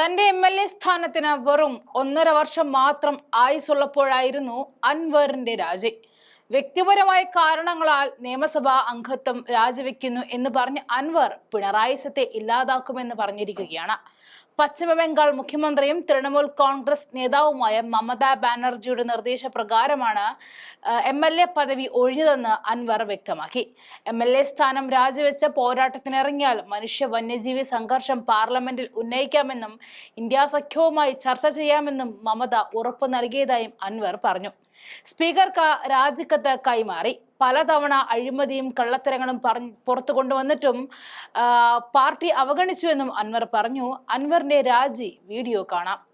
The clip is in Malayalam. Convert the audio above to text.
തന്റെ എം എൽ എ സ്ഥാനത്തിന് വെറും ഒന്നര വർഷം മാത്രം ആയുസുള്ളപ്പോഴായിരുന്നു അൻവറിന്റെ രാജി. വ്യക്തിപരമായ കാരണങ്ങളാൽ നിയമസഭാ അംഗത്വം രാജിവെക്കുന്നു എന്ന് പറഞ്ഞ് അൻവർ പിണറായി സത്തെ ഇല്ലാതാക്കുമെന്ന് പറഞ്ഞിരിക്കുകയാണ്. പശ്ചിമ ബംഗാൾ മുഖ്യമന്ത്രിയും തൃണമൂൽ കോൺഗ്രസ് നേതാവുമായ മമതാ ബാനർജിയുടെ നിർദ്ദേശപ്രകാരമാണ് എം എൽ എ പദവി ഒഴിഞ്ഞതെന്ന് അൻവർ വ്യക്തമാക്കി. എം എൽ എ സ്ഥാനം രാജിവെച്ച പോരാട്ടത്തിനിറങ്ങിയാൽ മനുഷ്യ വന്യജീവി സംഘർഷം പാർലമെന്റിൽ ഉന്നയിക്കാമെന്നും ഇന്ത്യ സഖ്യവുമായി ചർച്ച ചെയ്യാമെന്നും മമത ഉറപ്പു നൽകിയതായും അൻവർ പറഞ്ഞു. സ്പീക്കർക്ക് രാജിക്കത്ത് കൈമാറി. പലതവണ അഴിമതിയും കള്ളത്തരങ്ങളും പറഞ്ഞ് പുറത്തു കൊണ്ടുവന്നിട്ടും പാർട്ടി അവഗണിച്ചുവെന്നും അൻവർ പറഞ്ഞു. അൻവറിന്റെ രാജി വീഡിയോ കാണാം.